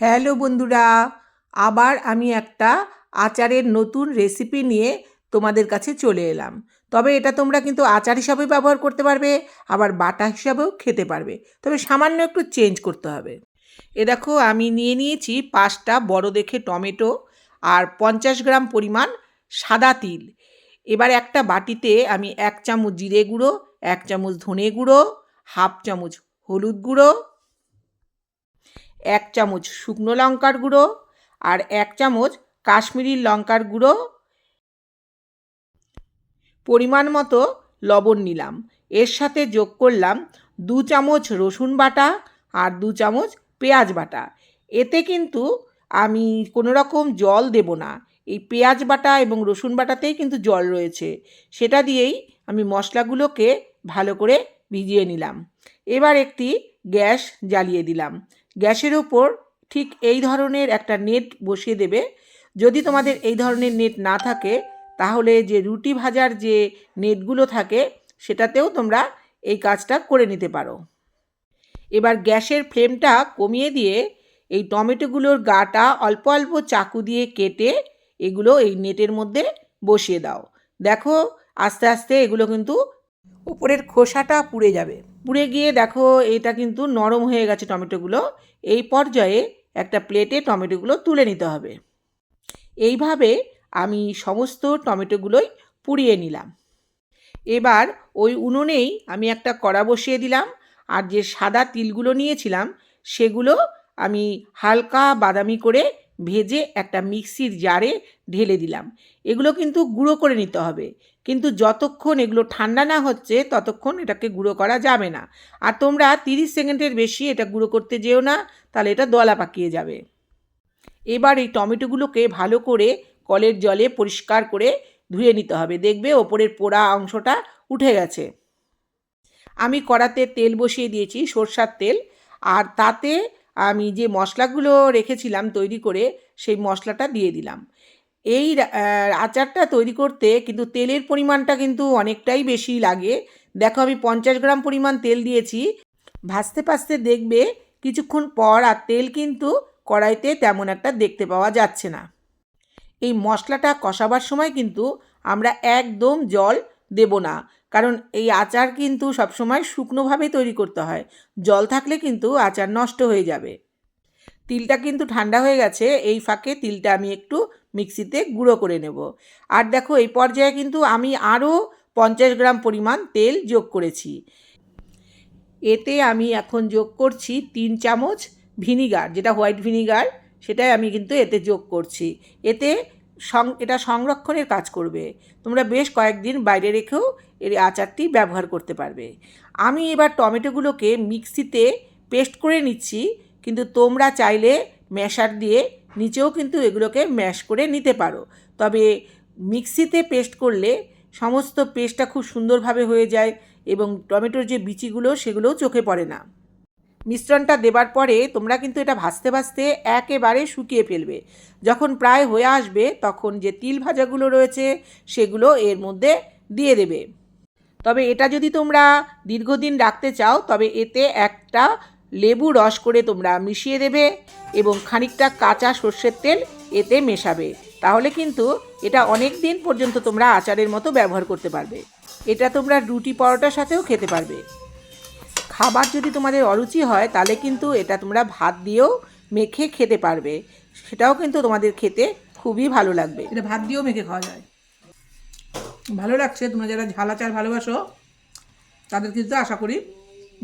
Hello বন্ধুরা, আবার আমি একটা আচারের নতুন রেসিপি নিয়ে তোমাদের কাছে চলে এলাম। তবে এটা তোমরা কিন্তু আচার হিসাবে ব্যবহার করতে পারবে, আবার বাটা হিসাবেও খেতে পারবে। তবে সামান্য একটু চেঞ্জ করতে হবে। এ দেখো, আমি নিয়ে নিয়েছি পাঁচটা বড় দেখে টমেটো আর পঞ্চাশ গ্রাম পরিমাণ সাদা তিল। এবার একটা বাটিতে আমি এক চামচ জিরে গুঁড়ো, এক চামচ ধনে গুঁড়ো, হাফ চামচ হলুদ গুঁড়ো এক চামচ শুকনো লঙ্কার গুঁড়ো আর এক চামচ কাশ্মীরি লঙ্কার গুঁড়ো। পরিমাণ মতো লবণ নিলাম। এর সাথে যোগ করলাম দু চামচ রসুন বাটা আর দু চামচ পেঁয়াজ বাটা। এতে কিন্তু আমি কোনো রকম জল দেব না। এই পেঁয়াজ বাটা এবং রসুন বাটাতেই কিন্তু জল রয়েছে। সেটা দিয়েই আমি মশলাগুলোকে ভালো করে ভিজিয়ে নিলাম। এবার একটি গ্যাস জ্বালিয়ে দিলাম। গ্যাসের ওপর ঠিক এই ধরনের একটা নেট বসিয়ে দেবে। যদি তোমাদের এই ধরনের নেট না থাকে, তাহলে যে রুটি ভাজার যে নেটগুলো থাকে, সেটাতেও তোমরা এই কাজটা করে নিতে পারো। এবার গ্যাসের ফ্লেমটা কমিয়ে দিয়ে এই টমেটোগুলোর গাটা অল্প অল্প চাকু দিয়ে কেটে এগুলো এই নেটের মধ্যে বসিয়ে দাও। দেখো, আস্তে আস্তে এগুলো কিন্তু উপরের খোসাটা পুড়ে যাবে। পুড়ে গিয়ে দেখো এটা কিন্তু নরম হয়ে গেছে টমেটোগুলো। এই পর্যায়ে একটা প্লেটে টমেটোগুলো তুলে নিতে হবে। এইভাবে আমি সমস্ত টমেটোগুলোই পুড়িয়ে নিলাম। এবার ওই উনুনেই আমি একটা কড়া বসিয়ে দিলাম আর যে সাদা তিলগুলো নিয়েছিলাম সেগুলো আমি হালকা বাদামি করে ভেজে একটা মিক্সির জারে ঢেলে দিলাম। এগুলো কিন্তু গুঁড়ো করে নিতে হবে। কিন্তু যতক্ষণ এগুলো ঠান্ডা না হচ্ছে, ততক্ষণ এটাকে গুঁড়ো করা যাবে না। আর তোমরা তিরিশ সেকেন্ডের বেশি এটা গুঁড়ো করতে যেও না, তাহলে এটা দলা পাকিয়ে যাবে। এবার এই টমেটোগুলোকে ভালো করে কলের জলে পরিষ্কার করে ধুয়ে নিতে হবে। দেখবে ওপরের পোড়া অংশটা উঠে গেছে। আমি কড়াতে তেল বসিয়ে দিয়েছি, সর্ষার তেল। আর তাতে আমি যে মশলাগুলো রেখেছিলাম তৈরি করে, সেই মশলাটা দিয়ে দিলাম। এই আচারটা তৈরি করতে কিন্তু তেলের পরিমাণটা কিন্তু অনেকটাই বেশি লাগে। দেখো আমি পঞ্চাশ গ্রাম পরিমাণ তেল দিয়েছি। ভাজতে ভাজতে দেখবে কিছুক্ষণ পর আর তেল কিন্তু কড়াইতে তেমন একটা দেখতে পাওয়া যাচ্ছে না। এই মশলাটা কষাবার সময় কিন্তু আমরা একদম জল দেব না। কারণ এই আচার কিন্তু সবসময় শুকনোভাবে তৈরি করতে হয়। জল থাকলে কিন্তু আচার নষ্ট হয়ে যাবে। তিলটা কিন্তু ঠান্ডা হয়ে গেছে, এই ফাঁকে তিলটা আমি একটু মিক্সিতে গুঁড়ো করে নেব। আর দেখো, এই পর্যায়ে কিন্তু আমি আরও পঞ্চাশ গ্রাম পরিমাণ তেল যোগ করেছি। এতে আমি এখন যোগ করছি তিন চামচ ভিনিগার, যেটা হোয়াইট ভিনিগার, সেটাই আমি কিন্তু এতে যোগ করছি। এতে এটা সংরক্ষণের কাজ করবে। তোমরা বেশ কয়েকদিন বাইরে রেখেও এর আচারটি ব্যবহার করতে পারবে। আমি এবার টমেটোগুলোকে মিক্সিতে পেস্ট করে নিচ্ছি, কিন্তু তোমরা চাইলে ম্যাশার দিয়ে নিচেও কিন্তু এগুলোকে ম্যাশ করে নিতে পারো। তবে মিক্সিতে পেস্ট করলে সমস্ত পেস্টটা খুব সুন্দরভাবে হয়ে যায় এবং টমেটোর যে বিচিগুলো, সেগুলোও চোখে পড়ে না। মিশ্রণটা দেবার পরে তোমরা কিন্তু এটা ভাজতে ভাজতে একেবারে শুকিয়ে ফেলবে। যখন প্রায় হয়ে আসবে, তখন যে তিল ভাজাগুলো রয়েছে, সেগুলো এর মধ্যে দিয়ে দেবে। তবে এটা যদি তোমরা দীর্ঘদিন রাখতে চাও, তবে এতে একটা লেবু রস করে তোমরা মিশিয়ে দেবে এবং খানিকটা কাঁচা সর্ষের তেল এতে মেশাবে। তাহলে কিন্তু এটা অনেক দিন পর্যন্ত তোমরা আচারের মতো ব্যবহার করতে পারবে। এটা তোমরা রুটি পরোটার সাথেও খেতে পারবে। খাবার যদি তোমাদের অরুচি হয় তাহলে কিন্তু এটা তোমরা ভাত দিয়েও মেখে খেতে পারবে। সেটাও কিন্তু তোমাদের খেতে খুবই ভালো লাগবে। এটা ভাত দিয়েও মেখে খাওয়া যায়। ভালো লাগছে তোমরা যারা ঝালা আচার ভালোবাসো তাদের কিন্তু আশা করি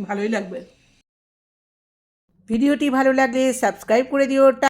ভালোই লাগবে। ভিডিওটি ভালো লাগলে সাবস্ক্রাইব করে দিও